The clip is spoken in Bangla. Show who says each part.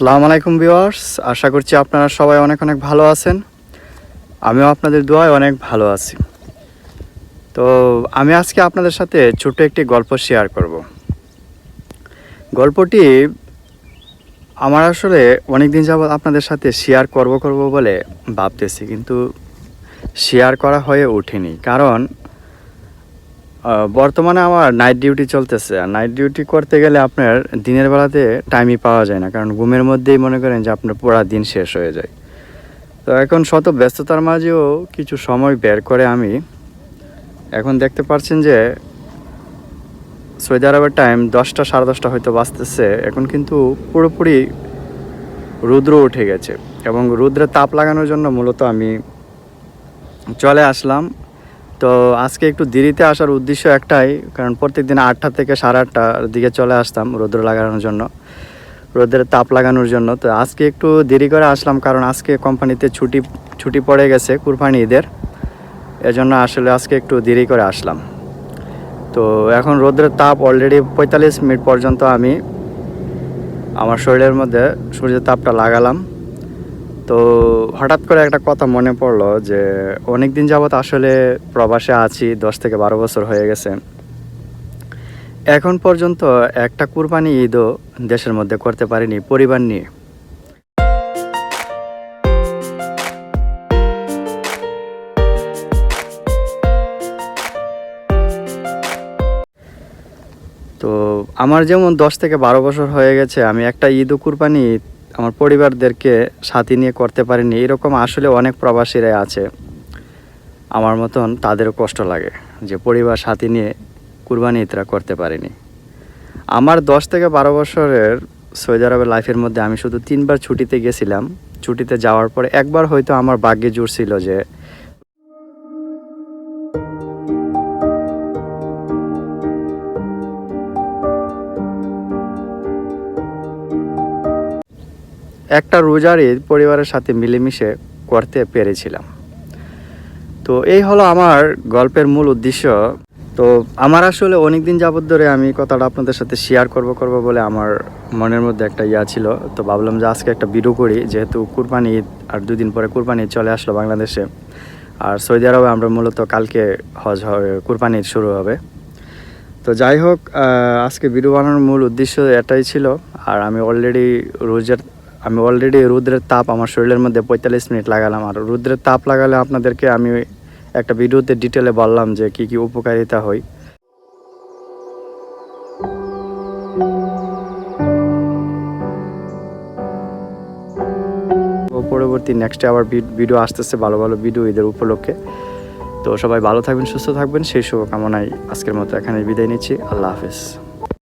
Speaker 1: আসসালামু আলাইকুম ভিউয়ার্স। আশা করছি আপনারা সবাই অনেক অনেক ভালো আছেন। আমিও আপনাদের দোয়ায় অনেক ভালো আছি। তো আমি আজকে আপনাদের সাথে ছোট একটি গল্প শেয়ার করব। গল্পটি আমার আসলে অনেক দিন যাবৎ আপনাদের সাথে শেয়ার করব করব বলে ভাবতেছি, কিন্তু শেয়ার করা হয়ে ওঠেনি। কারণ বর্তমানে আমার নাইট ডিউটি চলতেছে। আর নাইট ডিউটি করতে গেলে আপনার দিনের বেলাতে টাইমই পাওয়া যায় না, কারণ ঘুমের মধ্যেই মনে করেন যে আপনার পুরা দিন শেষ হয়ে যায়। তো এখন শত ব্যস্ততার মাঝেও কিছু সময় বের করে আমি এখন দেখতে পাচ্ছেন যে সৌদি আরবের টাইম দশটা, সাড়ে দশটা হয়তো বাজতেছে। এখন কিন্তু পুরোপুরি রুদ্র উঠে গেছে এবং রুদ্রের তাপ লাগানোর জন্য মূলত আমি চলে আসলাম। তো আজকে একটু দেরিতে আসার উদ্দেশ্য একটাই, কারণ প্রত্যেক দিন আটটা থেকে সাড়ে আটটার দিকে চলে আসতাম রৌদ্র লাগানোর জন্য রোদের তাপ লাগানোর জন্য। তো আজকে একটু দেরি করে আসলাম কারণ আজকে কোম্পানিতে ছুটি ছুটি পড়ে গেছে কুরবানি ঈদের, এজন্য আসলে আজকে একটু দেরি করে আসলাম। তো এখন রোদ্রের তাপ অলরেডি পঁয়তাল্লিশ মিনিট পর্যন্ত আমি আমার শরীরের মধ্যে সূর্যের তাপটা লাগালাম। তো হঠাৎ করে একটা কথা মনে পড়ল যে অনেক দিন যাবৎ আসলে প্রবাসে আছি, দশ থেকে বারো বছর হয়ে গেছে। এখন পর্যন্ত একটা কুরবানি ঈদও দেশের মধ্যে করতে পারিনি, পরিবার নিয়ে। তো আমার যেমন দশ থেকে বারো বছর হয়ে গেছে, আমি একটা ঈদ ও কুরবানি আমার পরিবারদেরকে সাথে নিয়ে করতে পারিনি। এরকম আসলে অনেক প্রবাসীরাই আছে। আমার মতন তাদেরও কষ্ট লাগে যে পরিবার সাথে নিয়ে কুরবানি ইতরা করতে পারিনি। আমার দশ থেকে বারো বছরের সৌদি আরবের লাইফের মধ্যে আমি শুধু তিনবার ছুটিতে গেছিলাম। ছুটিতে যাওয়ার পরে একবার হয়তো আমার ভাগ্যে জুড়ছিল যে একটা রোজার ঈদ পরিবারের সাথে মিলেমিশে করতে পেরেছিলাম। তো এই হলো আমার গল্পের মূল উদ্দেশ্য। তো আমার আসলে অনেক দিন যাবত ধরে আমি কথাটা আপনাদের সাথে শেয়ার করব করব বলে আমার মনের মধ্যে একটা ইয়া ছিল। তো ভাবলাম যে আজকে একটা ভিডিও করি, যেহেতু কুরবানি ঈদ আর দুদিন পরে কুরবানি ঈদ চলে আসলো বাংলাদেশে। আর সৌদি আরবে আমরা মূলত কালকে হজ হবে কুরবানি ঈদ শুরু হবে। তো যাই হোক আজকে ভিডিও বানানোর মূল উদ্দেশ্য এটাই ছিল। আর আমি অলরেডি রোজের আমি অলরেডি রুদ্রের তাপ আমার শরীরের মধ্যে পঁয়তাল্লিশ মিনিট লাগালাম। আর রুদ্রের তাপ লাগালে আপনাদেরকে আমি একটা ভিডিওতে ডিটেলে বললাম যে কি কি উপকারিতা হয়। পরবর্তী নেক্সটে আবার ভিডিও আসতেছে ভালো ভালো ভিডিও ঈদের উপলক্ষে। তো সবাই ভালো থাকবেন, সুস্থ থাকবেন। সেই শুভকামনায় আজকের মতো এখানে বিদায় নিচ্ছি। আল্লাহ হাফেজ।